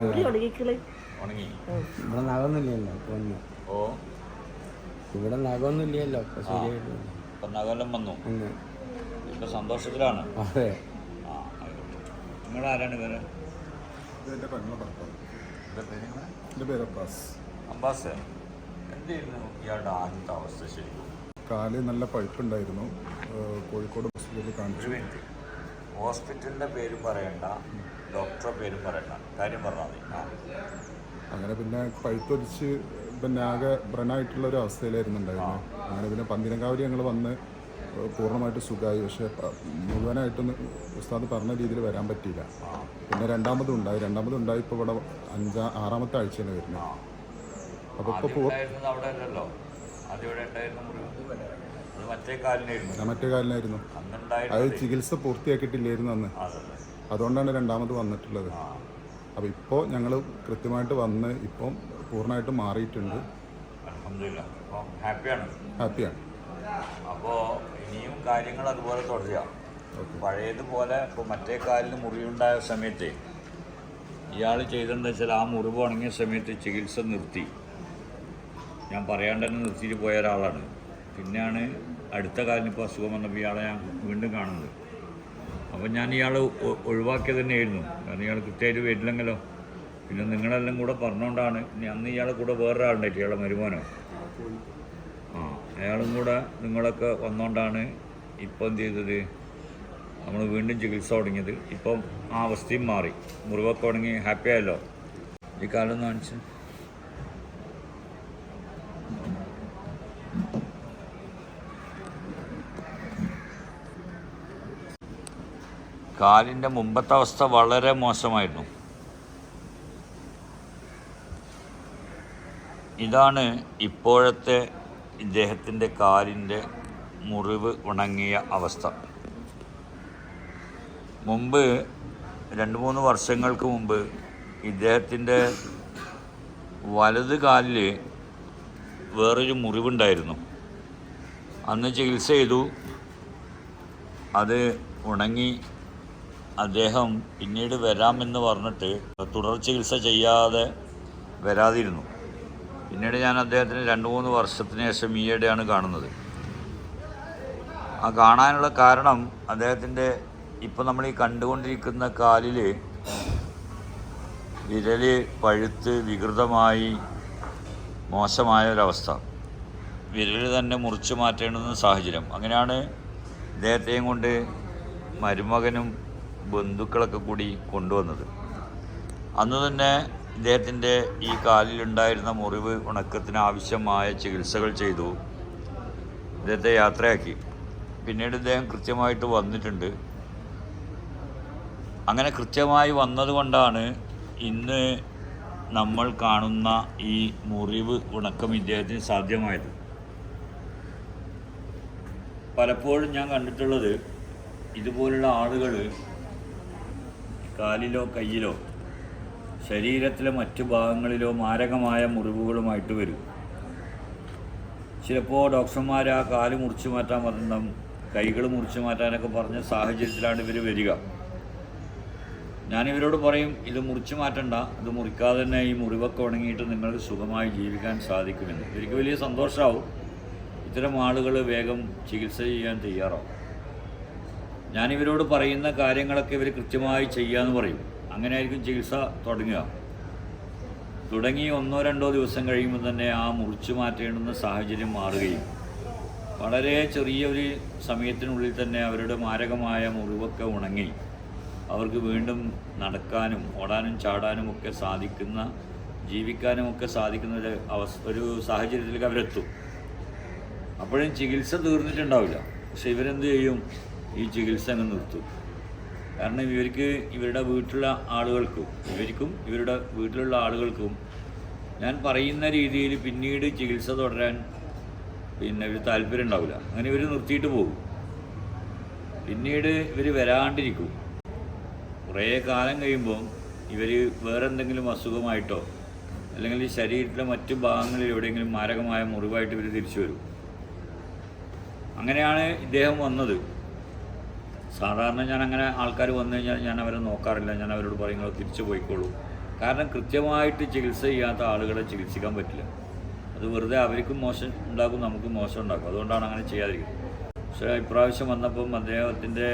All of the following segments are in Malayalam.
ഇവിടെ നഖമൊന്നുമില്ലല്ലോ പൊന്നു. ഓ. ഇവിടെ നഖമൊന്നുമില്ലല്ലോ ഇപ്പൊ ശരിയായിട്ട് വന്നു. ഇപ്പൊ സന്തോഷത്തിലാണ്. അതെ. ആരാണ് പേര്? പെങ്ങളെ ഭർത്താവ്. പേര് നിങ്ങളെ? എന്റെ പേര് അബ്ബാസ്. അബ്ബാസ് എന്തായിരുന്നു ഇയാളുടെ ആദ്യത്തെ അവസ്ഥ ശരിക്കും? കാൽ നല്ല പഴുപ്പുണ്ടായിരുന്നു. കോഴിക്കോട് ഹോസ്പിറ്റലിൽ കാണിച്ചു. ഹോസ്പിറ്റലിന്റെ പേരും പറയണ്ട ഡോക്ടറെ പേരും പറയണ്ട. കാര്യം പറഞ്ഞാൽ മതി. അങ്ങനെ പിന്നെ പഴുത്തൊലിച്ച് പിന്നെ ആകെ ബ്രനായിട്ടുള്ള ഒരു അവസ്ഥയിലായിരുന്നു ഉണ്ടായിരുന്നത് അങ്ങനെ പിന്നെ പന്തിരങ്കാവരി ഞങ്ങൾ വന്ന് പൂർണമായിട്ട് സുഖമായി പക്ഷേ മുഴുവനായിട്ടൊന്ന് ഉസ്താദ് പറഞ്ഞ രീതിയിൽ വരാൻ പറ്റിയില്ല. പിന്നെ രണ്ടാമതും ഉണ്ടായി. രണ്ടാമതും ഉണ്ടായി ഇപ്പോൾ ഇവിടെ അഞ്ചാ ആറാമത്തെ ആഴ്ചയാണ് വരുന്നത് അപ്പോൾ ഇപ്പോൾ മറ്റേ കാലിനായിരുന്നു. അത് ചികിത്സ പൂർത്തിയാക്കിയിട്ടില്ലായിരുന്നു അന്ന്. അതുകൊണ്ടാണ് രണ്ടാമത് വന്നിട്ടുള്ളത്. അപ്പൊ അപ്പോൾ ഇപ്പോൾ ഞങ്ങൾ കൃത്യമായിട്ട് വന്ന് ഇപ്പം പൂർണമായിട്ട് മാറിയിട്ടുണ്ട്. ഹാപ്പിയാണ്. ഹാപ്പിയാണ്. അപ്പോൾ ഇനിയും കാര്യങ്ങൾ അതുപോലെ തുടരുക പഴയതുപോലെ ഇപ്പോൾ മറ്റേ കാലിന് മുറിവുണ്ടായ സമയത്ത് ഇയാൾ ചെയ്തതെന്ന് വെച്ചാൽ ആ മുറിവ് ഉണങ്ങിയ സമയത്ത് ചികിത്സ നിർത്തി. ഞാൻ പറയാണ്ട് തന്നെ നിർത്തിയിട്ട് പോയ ഒരാളാണ്. പിന്നെയാണ് അടുത്ത കാലം ഇപ്പോൾ അസുഖം വന്നപ്പോൾ ഇയാളെ ഞാൻ വീണ്ടും കാണുന്നത്. അപ്പം ഞാൻ ഇയാൾ ഒഴിവാക്കിയത് തന്നെയായിരുന്നു. കാരണം ഇയാൾ കൃത്യമായിട്ട് വരില്ലെങ്കിലോ. പിന്നെ നിങ്ങളെല്ലാം കൂടെ പറഞ്ഞുകൊണ്ടാണ് ഇനി അന്ന് ഇയാളെ കൂടെ വേറൊരാളുണ്ടായിട്ട് ഇയാളെ മരുമോനോ. ആ അയാളും കൂടെ നിങ്ങളൊക്കെ വന്നുകൊണ്ടാണ് ഇപ്പം എന്ത് ചെയ്തത്? നമ്മൾ വീണ്ടും ചികിത്സ തുടങ്ങിയത്. ഇപ്പം ആ അവസ്ഥയും മാറി. മുറിവൊക്കെ തുടങ്ങി ഹാപ്പി ആയല്ലോ. ഈ കാലം കാണിച്ച്. കാലിന്റെ മുമ്പത്തെ അവസ്ഥ വളരെ മോശമായിരുന്നു. ഇതാണ് ഇപ്പോഴത്തെ ഇദ്ദേഹത്തിന്റെ കാലിന്റെ മുറിവ് ഉണങ്ങിയ അവസ്ഥ. മുമ്പ് രണ്ട് മൂന്ന് വർഷങ്ങൾക്ക് മുമ്പ് ഇദ്ദേഹത്തിന്റെ വലത് കാലിൽ വേറൊരു മുറിവുണ്ടായിരുന്നു. അന്ന് ചികിത്സ ചെയ്തു. അത് ഉണങ്ങി അദ്ദേഹം പിന്നീട് വരാമെന്ന് പറഞ്ഞിട്ട് തുടർ ചികിത്സ ചെയ്യാതെ വരാതിരുന്നു. പിന്നീട് ഞാൻ അദ്ദേഹത്തിന് രണ്ട് മൂന്ന് വർഷത്തിന് ശേഷം ഈയിടെയാണ് കാണുന്നത്. ആ കാണാനുള്ള കാരണം അദ്ദേഹത്തിന്റെ ഇപ്പം നമ്മൾ ഈ കണ്ടുകൊണ്ടിരിക്കുന്ന കാലിൽ വിരൽ പഴുത്ത് വികൃതമായി മോശമായ ഒരവസ്ഥ. വിരൽ തന്നെ മുറിച്ചു മാറ്റേണ്ടുന്ന സാഹചര്യം. അങ്ങനെയാണ് അദ്ദേഹത്തെയും കൊണ്ട് മരുമകനും ബന്ധുക്കളൊക്കെ കൂടി കൊണ്ടുവന്നത്. അന്ന് തന്നെ ഇദ്ദേഹത്തിന്റെ ഈ കാലിലുണ്ടായിരുന്ന മുറിവ് ഉണക്കത്തിന് ആവശ്യമായ ചികിത്സകൾ ചെയ്തു. ഇദ്ദേഹത്തെ യാത്രയാക്കി. പിന്നീട് ഇദ്ദേഹം കൃത്യമായിട്ട് വന്നിട്ടുണ്ട്. അങ്ങനെ കൃത്യമായി വന്നതുകൊണ്ടാണ് ഇന്ന് നമ്മൾ കാണുന്ന ഈ മുറിവ് ഉണക്കം ഇദ്ദേഹത്തിന് സാധ്യമായത്. പലപ്പോഴും ഞാൻ കണ്ടിട്ടുള്ളത് ഇതുപോലുള്ള ആളുകൾ കാലിലോ കയ്യിലോ ശരീരത്തിലെ മറ്റു ഭാഗങ്ങളിലോ മാരകമായ മുറിവുകളുമായിട്ട് വരും. ചിലപ്പോൾ ഡോക്ടർമാർ ആ കാൽ മുറിച്ച് മാറ്റാൻ പറഞ്ഞുണ്ടാവും കൈകൾ മുറിച്ച് മാറ്റാനൊക്കെ പറഞ്ഞ സാഹചര്യത്തിലാണ് ഇവർ വരിക. ഞാനിവരോട് പറയും ഇത് മുറിച്ച് മാറ്റണ്ട ഇത് മുറിക്കാതെ തന്നെ ഈ മുറിവൊക്കെ ഉണങ്ങിയിട്ട് നിങ്ങൾക്ക് സുഖമായി ജീവിക്കാൻ സാധിക്കുമെന്ന്. ഇവർക്ക് വലിയ സന്തോഷമാവും ഇത്തരം ആളുകൾ വേഗം ചികിത്സ ചെയ്യാൻ തയ്യാറാവും. ഞാൻ ഇവരോട് പറയുന്ന കാര്യങ്ങളൊക്കെ ഇവർ കൃത്യമായി ചെയ്യാന്ന് പറയും. അങ്ങനെ ആയിരിക്കും ചികിത്സ തുടങ്ങുക. തുടങ്ങി ഒന്നോ രണ്ടോ ദിവസം കഴിയുമ്പോൾ തന്നെ ആ മുറിച്ചു മാറ്റേണ്ടുന്ന സാഹചര്യം മാറുകയും വളരെ ചെറിയ ഒരു സമയത്തിനുള്ളിൽ തന്നെ അവരുടെ മാരകമായ മുറിവൊക്കെ ഉണങ്ങി അവർക്ക് വീണ്ടും നടക്കാനും ഓടാനും ചാടാനും ഒക്കെ സാധിക്കുന്ന ജീവിക്കാനും ഒക്കെ സാധിക്കുന്ന ഒരു അവസ്ഥ ഒരു സാഹചര്യത്തിലേക്ക് അവരെത്തും. അപ്പോഴും ചികിത്സ തീർന്നിട്ടുണ്ടാവില്ല. പക്ഷെ ഇവരെന്ത് ചെയ്യും? ഈ ചികിത്സ അങ്ങ് നിർത്തും. കാരണം ഇവർക്ക് ഇവരുടെ വീട്ടിലുള്ള ആളുകൾക്കും ഇവർക്കും ഇവരുടെ വീട്ടിലുള്ള ആളുകൾക്കും ഞാൻ പറയുന്ന രീതിയിൽ പിന്നീട് ചികിത്സ തുടരാൻ പിന്നെ ഒരു താല്പര്യം ഉണ്ടാവില്ല. അങ്ങനെ ഇവർ നിർത്തിയിട്ട് പോകും. പിന്നീട് ഇവർ വരാണ്ടിരിക്കും. കുറേ കാലം കഴിയുമ്പോൾ ഇവർ വേറെ എന്തെങ്കിലും അസുഖമായിട്ടോ അല്ലെങ്കിൽ ശരീരത്തിലെ മറ്റു ഭാഗങ്ങളിൽ എവിടെയെങ്കിലും മാരകമായ മുറിവായിട്ട് ഇവർ തിരിച്ചു വരും. അങ്ങനെയാണ് ഇദ്ദേഹം വന്നത്. സാധാരണ ഞാൻ അങ്ങനെ ആൾക്കാർ വന്നു കഴിഞ്ഞാൽ ഞാൻ അവരെ നോക്കാറില്ല. ഞാൻ അവരോട് പറയും നിങ്ങൾ തിരിച്ചു പോയിക്കോളൂ. കാരണം കൃത്യമായിട്ട് ചികിത്സ ചെയ്യാത്ത ആളുകളെ ചികിത്സിക്കാൻ പറ്റില്ല. അത് വെറുതെ അവർക്കും മോശം ഉണ്ടാക്കും നമുക്കും മോശം ഉണ്ടാക്കും. അതുകൊണ്ടാണ് അങ്ങനെ ചെയ്യാതിരിക്കുന്നത്. പക്ഷേ ഇപ്രാവശ്യം വന്നപ്പം അദ്ദേഹത്തിന്റെ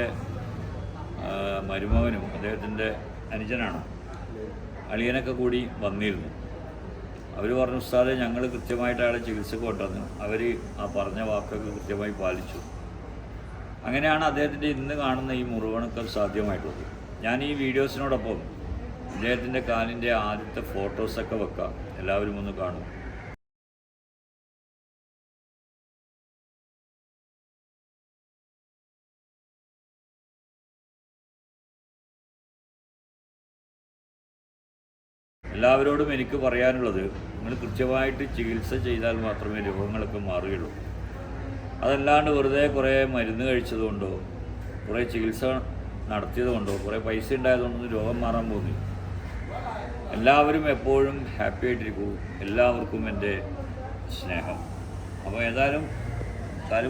മരുമകനും അദ്ദേഹത്തിന്റെ അനുജനാണ് അളിയനൊക്കെ കൂടി വന്നിരുന്നു. അവർ പറഞ്ഞു ഉസ്താദെ ഞങ്ങൾ കൃത്യമായിട്ട് അയാളെ ചികിത്സ കൊണ്ടുവന്നു. അവർ ആ പറഞ്ഞ വാക്കൊക്കെ കൃത്യമായി പാലിച്ചു. അങ്ങനെയാണ് അദ്ദേഹത്തിന്റെ ഇന്ന് കാണുന്ന ഈ മുറിവണക്കം സാധ്യമായിട്ടുള്ളത്. ഞാൻ ഈ വീഡിയോസിനോടൊപ്പം അദ്ദേഹത്തിന്റെ കാലിന്റെ ആദ്യത്തെ ഫോട്ടോസൊക്കെ വെക്കാം. എല്ലാവരും ഒന്ന് കാണും. എല്ലാവരോടും എനിക്ക് പറയാനുള്ളത് നിങ്ങൾ കൃത്യമായിട്ട് ചികിത്സ ചെയ്താൽ മാത്രമേ രോഗങ്ങളൊക്കെ മാറുകയുള്ളൂ. അതല്ലാണ്ട് വെറുതെ കുറേ മരുന്ന് കഴിച്ചതുകൊണ്ടോ കുറേ ചികിത്സ നടത്തിയതുകൊണ്ടോ കുറേ പൈസ ഉണ്ടായതുകൊണ്ടൊന്നും രോഗം മാറാൻ പോകുന്നില്ല. എല്ലാവരും എപ്പോഴും ഹാപ്പി ആയിട്ടിരിക്കൂ. എല്ലാവർക്കും എന്റെ സ്നേഹം. അപ്പോൾ ഏതായാലും കാൽ